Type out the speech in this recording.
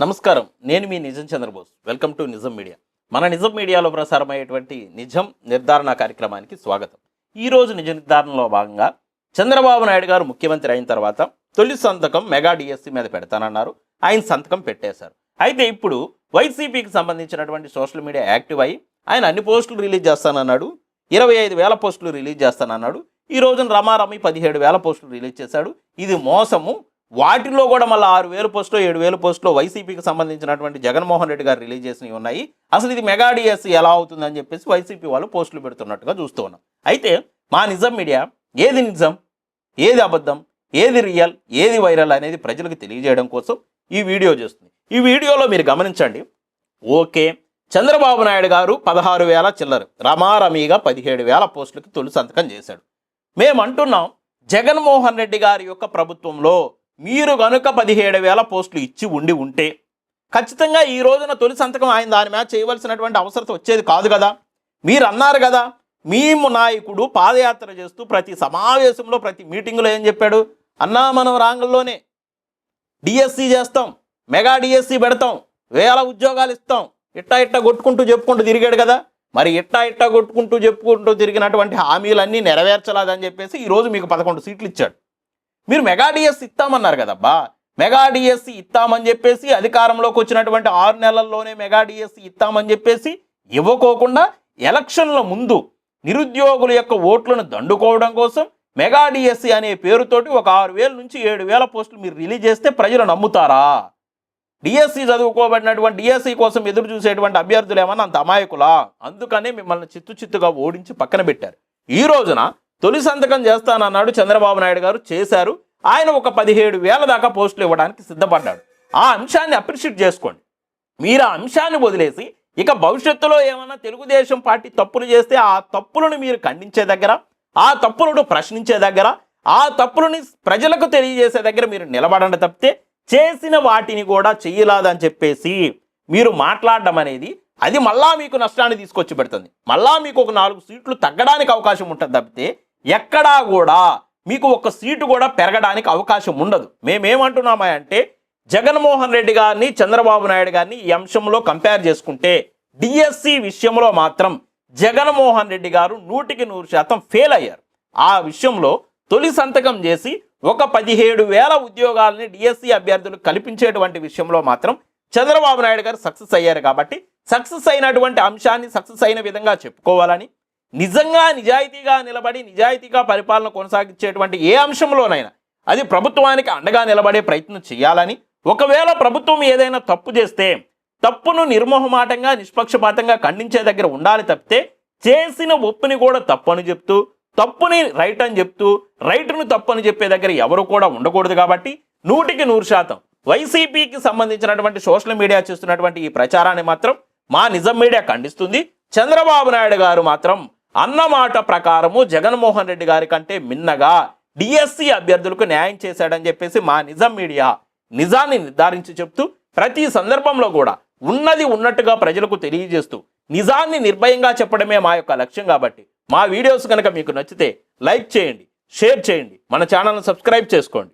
నమస్కారం. నేను మీ Nijam Chandrabose. Welcome to Nijam media. మన నిజం మీడియాలో ప్రసారమయ్యేటువంటి నిజం నిర్ధారణ కార్యక్రమానికి స్వాగతం. ఈ రోజు నిజ నిర్ధారణలో భాగంగా చంద్రబాబు నాయుడు గారు ముఖ్యమంత్రి అయిన తర్వాత తొలి సంతకం మెగా డిఎస్సి మీద పెడతానన్నారు. ఆయన సంతకం పెట్టేశారు. అయితే ఇప్పుడు వైసీపీకి సంబంధించినటువంటి సోషల్ మీడియా యాక్టివ్ అయ్యి ఆయన అన్ని పోస్టులు రిలీజ్ చేస్తానన్నాడు. ఇరవై ఐదు వేల పోస్టులు రిలీజ్ చేస్తానన్నాడు. ఈ రోజున రమారమి పదిహేడు వేల పోస్టులు రిలీజ్ చేశాడు. ఇది మోసము. వాటిలో కూడా మళ్ళీ ఆరు వేల పోస్టులో ఏడు వేల పోస్టులో వైసీపీకి సంబంధించినటువంటి జగన్మోహన్ రెడ్డి గారు రిలీజ్ చేసినవి ఉన్నాయి. అసలు ఇది మెగా డిఎస్సి ఎలా అవుతుందని చెప్పేసి వైసీపీ వాళ్ళు పోస్టులు పెడుతున్నట్టుగా చూస్తూ ఉన్నాం. అయితే మా నిజం మీడియా ఏది నిజం ఏది అబద్ధం ఏది రియల్ ఏది వైరల్ అనేది ప్రజలకు తెలియజేయడం కోసం ఈ వీడియో చేస్తుంది. ఈ వీడియోలో మీరు గమనించండి. ఓకే చంద్రబాబు నాయుడు గారు పదహారు వేల చిల్లరు రమారమీగా పదిహేడు వేల పోస్టులకి తొలి సంతకం చేశాడు. మేము అంటున్నాం జగన్మోహన్ రెడ్డి గారి యొక్క ప్రభుత్వంలో మీరు కనుక పదిహేడు వేల పోస్టులు ఇచ్చి ఉండి ఉంటే ఖచ్చితంగా ఈ రోజున తొలి సంతకం ఆయన దాని మీద చేయవలసినటువంటి అవసరం వచ్చేది కాదు కదా. మీరు అన్నారు కదా మేము నాయకుడు పాదయాత్ర చేస్తూ ప్రతి సమావేశంలో ప్రతి మీటింగ్లో ఏం చెప్పాడు? అన్నా మనం రాంగల్లోనే. డిఎస్సి చేస్తాం మెగా డిఎస్సి పెడతాం వేల ఉద్యోగాలు ఇస్తాం ఇట్టా ఇట్టా కొట్టుకుంటూ చెప్పుకుంటూ తిరిగాడు కదా. మరి ఇట్టా ఇట్టా కొట్టుకుంటూ చెప్పుకుంటూ తిరిగినటువంటి హామీలన్నీ నెరవేర్చలేదని చెప్పేసి ఈరోజు మీకు పదకొండు సీట్లు ఇచ్చాడు. మీరు మెగా డిఎస్సి ఇస్తామన్నారు కదబ్బా. మెగా డిఎస్సి ఇస్తామని చెప్పేసి అధికారంలోకి వచ్చినటువంటి ఆరు నెలల్లోనే మెగా డిఎస్సి ఇస్తామని చెప్పేసి ఇవ్వకోకుండా ఎలక్షన్ల ముందు నిరుద్యోగుల యొక్క ఓట్లను దండుకోవడం కోసం మెగా డిఎస్సి అనే పేరుతోటి ఒక ఆరు వేల నుంచి ఏడు వేల పోస్టులు మీరు రిలీజ్ చేస్తే ప్రజలు నమ్ముతారా? డిఎస్సి చదువుకోబడినటువంటి డిఎస్సి కోసం ఎదురు చూసేటువంటి అభ్యర్థులు ఏమన్నా అంత అమాయకులా? అందుకనే మిమ్మల్ని చిత్తు చిత్తుగా ఓడించి పక్కన పెట్టారు. ఈ రోజున తొలి సంతకం చేస్తానన్నాడు చంద్రబాబు నాయుడు గారు చేశారు. ఆయన ఒక పదిహేడు వేల దాకా పోస్టులు ఇవ్వడానికి సిద్ధపడ్డాడు. ఆ అంశాన్ని అప్రిషియేట్ చేసుకోండి. మీరు ఆ అంశాన్ని వదిలేసి ఇక భవిష్యత్తులో ఏమన్నా తెలుగుదేశం పార్టీ తప్పులు చేస్తే ఆ తప్పులను మీరు ఖండించే దగ్గర ఆ తప్పులను ప్రశ్నించే దగ్గర ఆ తప్పులని ప్రజలకు తెలియజేసే దగ్గర మీరు నిలబడండి తప్పితే చేసిన వాటిని కూడా చెయ్యలాదని చెప్పేసి మీరు మాట్లాడడం అనేది అది మళ్ళా మీకు నష్టాన్ని తీసుకొచ్చి పెడుతుంది. మళ్ళా మీకు ఒక నాలుగు సీట్లు తగ్గడానికి అవకాశం ఉంటుంది తప్పితే ఎక్కడా కూడా మీకు ఒక సీటు కూడా పెరగడానికి అవకాశం ఉండదు. మేమేమంటున్నామా అంటే జగన్మోహన్ రెడ్డి గారిని చంద్రబాబు నాయుడు గారిని ఈ అంశంలో కంపేర్ చేసుకుంటే డిఎస్సి విషయంలో మాత్రం జగన్మోహన్ రెడ్డి గారు నూటికి నూరు శాతం ఫెయిల్ అయ్యారు. ఆ విషయంలో తొలి సంతకం చేసి ఒక పదిహేడు వేల ఉద్యోగాలని డిఎస్సి అభ్యర్థులు కల్పించేటువంటి విషయంలో మాత్రం చంద్రబాబు నాయుడు గారు సక్సెస్ అయ్యారు కాబట్టి సక్సెస్ అయినటువంటి అంశాన్ని సక్సెస్ అయిన విధంగా చెప్పుకోవాలని నిజంగా నిజాయితీగా నిలబడి నిజాయితీగా పరిపాలన కొనసాగించేటువంటి ఏ అంశంలోనైనా అది ప్రభుత్వానికి అండగా నిలబడే ప్రయత్నం చేయాలని ఒకవేళ ప్రభుత్వం ఏదైనా తప్పు చేస్తే తప్పును నిర్మోహమాటంగా నిష్పక్షపాతంగా ఖండించే దగ్గర ఉండాలి తప్పితే చేసిన ఒప్పుని కూడా తప్పని చెప్తూ తప్పుని రైట్ అని చెప్తూ రైట్ను తప్పని చెప్పే దగ్గర ఎవరు కూడా ఉండకూడదు కాబట్టి నూటికి నూరు శాతం వైసీపీకి సంబంధించినటువంటి సోషల్ మీడియా చేస్తున్నటువంటి ఈ ప్రచారాన్ని మాత్రం మా నిజం మీడియా ఖండిస్తుంది. చంద్రబాబు నాయుడు గారు మాత్రం అన్నమాట ప్రకారము జగన్మోహన్ రెడ్డి గారి కంటే మిన్నగా డిఎస్సి అభ్యర్థులకు న్యాయం చేశాడని చెప్పేసి మా నిజం మీడియా నిజాన్ని నిర్ధారించి చెప్తూ ప్రతి సందర్భంలో కూడా ఉన్నది ఉన్నట్టుగా ప్రజలకు తెలియజేస్తూ నిజాన్ని నిర్భయంగా చెప్పడమే మా యొక్క లక్ష్యం కాబట్టి మా వీడియోస్ కనుక మీకు నచ్చితే లైక్ చేయండి షేర్ చేయండి మన ఛానల్ని సబ్స్క్రైబ్ చేసుకోండి.